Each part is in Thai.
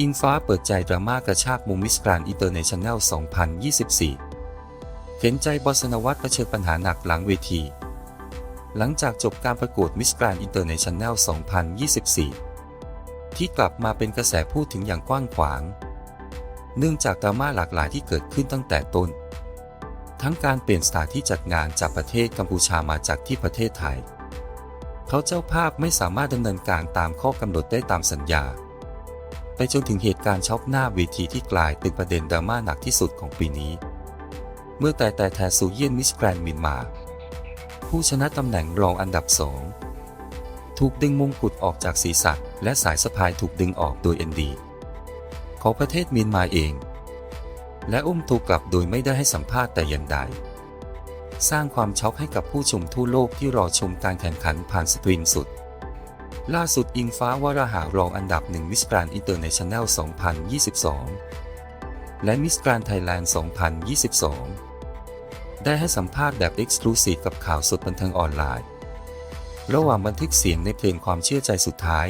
อิงฟ้าเปิดใจดราม่ากระชากมุมมิสกรานอินเตอร์เนชั่นแนล 2024 เห็นใจบอสนวัตเผชิญปัญหาหนักหลังเวที หลังจากจบการประกวดมิสกรานอินเตอร์เนชั่นแนล 2024 ที่กลับมาเป็นกระแสพูดถึงอย่างกว้างขวาง เนื่องจากดราม่าหลากหลายที่เกิดขึ้นตั้งแต่ต้น ทั้งการเปลี่ยนสถานที่จัดงานจากประเทศกัมพูชามาจากที่ประเทศไทยเพราเจ้าภาพไม่สามารถดำเนินการตามข้อกำหนดได้ตามสัญญา ไปจนถึงเหตุการณ์ช็อกหน้าเวทีที่กลายเป็นประเด็นดราม่าหนักที่สุดของปีนี้ เมื่อแต่แต่แทสูเยียนมิสแกรนด์มินมา ผู้ชนะตำแหน่งรองอันดับสองถูกดึงมงกุฎออกจากศีรษะและสายสะพายถูกดึงออกโดยเอ็นดีของประเทศเมียนมาเอง และอุ้มถูกกลับโดยไม่ได้ให้สัมภาษณ์แต่อย่างใด สร้างความช็อกให้กับผู้ชมทั่วโลกที่รอชมการแข่งขันผ่านสตรีมสุด ล่าสุดอิงฟ้าวราหารองอันดับหนึ่งมิสกรานอินเตอร์เนชั่นแนล 2022 และมิสกรานไทยแลนด์ 2022 ได้ให้สัมภาษณ์แบบเอ็กซ์คลูซีฟกับข่าวสดบันเทิงออนไลน์ ระหว่างบันทึกเสียงในเพลงความเชื่อใจสุดท้าย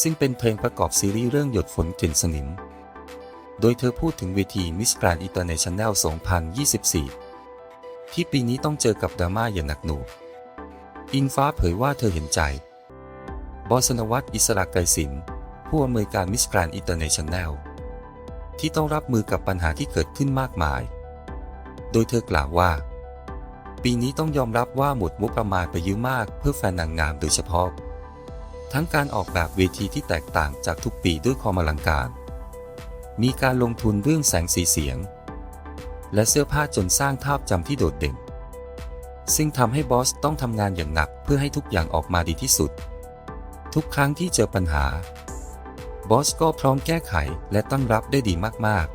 ซึ่งเป็นเพลงประกอบซีรีส์เรื่องหยดฝนกลิ่นสนิม โดยเธอพูดถึงเวทีมิสกรานอินเตอร์เนชั่นแนล 2024 ที่ปีนี้ต้องเจอกับดราม่าอย่างหนักหน่วงอิงฟ้าเผยว่าเธอเห็นใจ บอสนวัตอิสระไกรศิลป์ผู้อำนวยการมิสแกรนอินเตอร์เนชั่นแนล ที่ต้องรับมือกับปัญหาที่เกิดขึ้นมากมาย โดยเธอกล่าวว่า ปีนี้ต้องยอมรับว่าหมดงบประมาณไปเยอะมากเพื่อแฟนนางงามโดยเฉพาะ ทั้งการออกแบบเวทีที่แตกต่างจากทุกปีด้วยความอลังการ มีการลงทุนเรื่องแสงสีเสียง และเสื้อผ้าจนสร้างภาพจำที่โดดเด่นซึ่งทำให้บอสต้องทำงานอย่างหนักเพื่อให้ทุกอย่างออกมาดีที่สุด ทุกครั้งที่เจอปัญหา บอสก็พร้อมแก้ไขและตั้งรับได้ดีมาก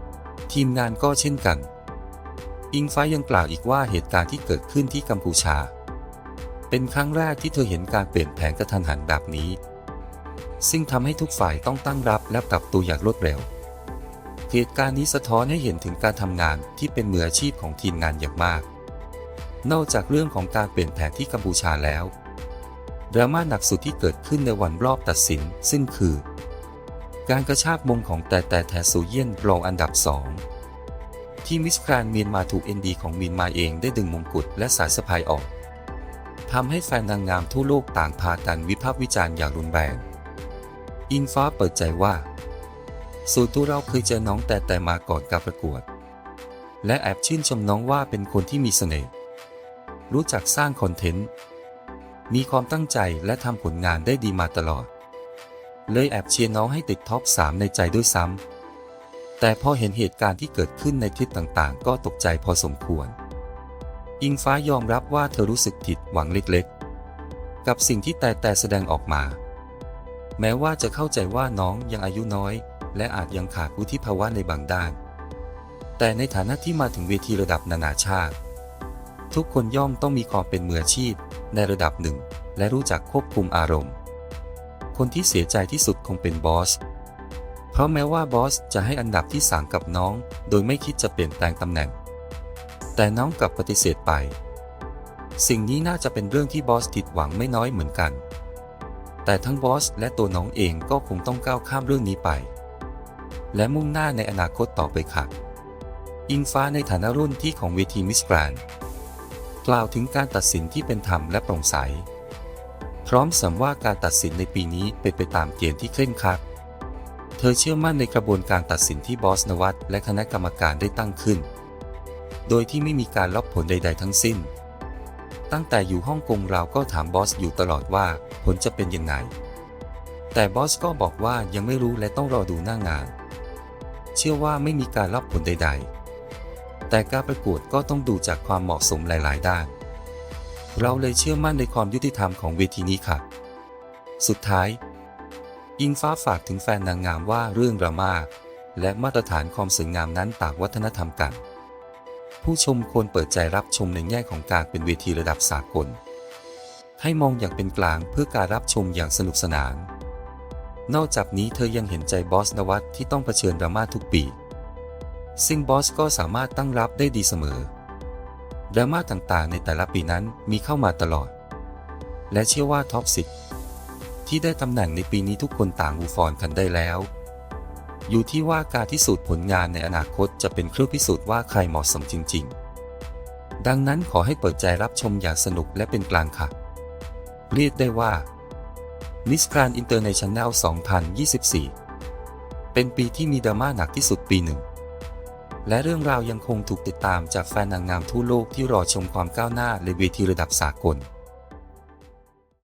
ๆ ทีมงานก็เช่นกัน อิงฟ้ายังกล่าวอีกว่าเหตุการณ์ที่เกิดขึ้นที่กัมพูชา เป็นครั้งแรกที่เธอเห็นการเปลี่ยนแผนกระทันหันแบบนี้ ซึ่งทำให้ทุกฝ่ายต้องตั้งรับและปรับตัวอย่างรวดเร็วเหตุการณ์นี้สะท้อนให้เห็นถึงการทำงานที่เป็นมืออาชีพของทีมงานอย่างมาก นอกจากเรื่องของการเปลี่ยนแผนที่กัมพูชาแล้ว ดราม่าหนักสุดที่เกิดขึ้นในวันรอบตัดสินซึ่งคือ การกระชากมงของแต่แต่แทสูเยียนรองอันดับสองที่มิสแกรนเมียนมาถูกเอ็นดีของเมียนมาเองได้ดึงมงกุฎและสายสะพายออกทำให้แฟนนางงามทั่วโลกต่างพากันวิพากษ์วิจารณ์อย่างรุนแรง อิงฟ้าเปิดใจว่าส่วนตัวเราเคยเจอน้องแต่แต่มาก่อนการประกวด และแอบชื่นชมน้องว่าเป็นคนที่มีเสน่ห์ รู้จักสร้างคอนเทนต์ มีความตั้งใจและทำผลงานได้ดีมาตลอด เลยแอบเชียร์น้องให้ติดท็อป 3 ในใจด้วยซ้ำ แต่พอเห็นเหตุการณ์ที่เกิดขึ้นในคลิปต่างๆ ก็ตกใจพอสมควร อิงฟ้ายอมรับว่าเธอรู้สึกผิดหวังเล็กๆ กับสิ่งที่แต่แต่แสดงออกมา แม้ว่าจะเข้าใจว่าน้องยังอายุน้อย และอาจยังขาดวุฒิภาวะในบางด้าน แต่ในฐานะที่มาถึงเวทีระดับนานาชาติ ทุกคนย่อมต้องมีความเป็นมืออาชีพ ในระดับหนึ่ง และรู้จักควบคุมอารมณ์ คนที่เสียใจที่สุดคงเป็นบอส เพราะแม้ว่าบอสจะให้อันดับที่สามกับน้อง โดยไม่คิดจะเปลี่ยนแปลงตำแหน่ง แต่น้องกลับปฏิเสธไป สิ่งนี้น่าจะเป็นเรื่องที่บอสผิดหวังไม่น้อยเหมือนกัน แต่ทั้งบอสและตัวน้องเองก็คงต้องก้าวข้ามเรื่องนี้ไป และมุ่งหน้าในอนาคตต่อไปค่ะอิงฟ้าในฐานะรุ่นที่ของเวทีมิสแกรนด์ กล่าวถึงการตัดสินที่เป็นธรรมและโปร่งใส พร้อมสริมว่าการตัดสินในปีนี้เป็นไปตามเกณฑ์ที่เคร่งครัด เธอเชื่อมั่นในกระบวนการตัดสินที่บอสนวัตและคณะกรรมการได้ตั้งขึ้น โดยที่ไม่มีการล็อกผลใด ๆ ทั้งสิ้น ตั้งแต่อยู่ฮ่องกงเราก็ถามบอสอยู่ตลอดว่าผลจะเป็นยังไง แต่บอสก็บอกว่ายังไม่รู้และต้องรอดูหน้างาน เชื่อว่าไม่มีการรับผลใด ๆ แต่การประกวดก็ต้องดูจากความเหมาะสมหลาย ๆ ด้าน เราเลยเชื่อมั่นในความยุติธรรมของเวทีนี้ค่ะ สุดท้าย อิงฟ้าฝากถึงแฟนนางงามว่าเรื่องดราม่าและมาตรฐานความสวยงามนั้นต่างวัฒนธรรมกัน ผู้ชมควรเปิดใจรับชมในแง่ของการเป็นเวทีระดับสากล ให้มองอย่างเป็นกลางเพื่อการรับชมอย่างสนุกสนาน นอกจากนี้เธอยังเห็นใจบอสนวัตที่ต้องเผชิญดราม่าทุกปี ซึ่งบอสก็สามารถตั้งรับได้ดีเสมอดราม่าต่างๆ ในแต่ละปีนั้นมีเข้ามาตลอด และเชื่อว่าท็อปสิที่ได้ตำแหน่งในปีนี้ทุกคนต่างมูฟออนกันได้แล้ว อยู่ที่ว่าการพิสูจน์ผลงานในอนาคตจะเป็นเครื่องพิสูจน์ว่าใครเหมาะสมจริง ๆ ดังนั้นขอให้เปิดใจรับชมอย่างสนุกและเป็นกลางค่ะ เรียกได้ว่า Miss Grand International 2024 เป็นปีที่มีดราม่าหนักที่สุดปีหนึ่ง และเรื่องราวยังคงถูกติดตามจากแฟนนางงามทั่วโลกที่รอชมความก้าวหน้าในเวทีระดับสากล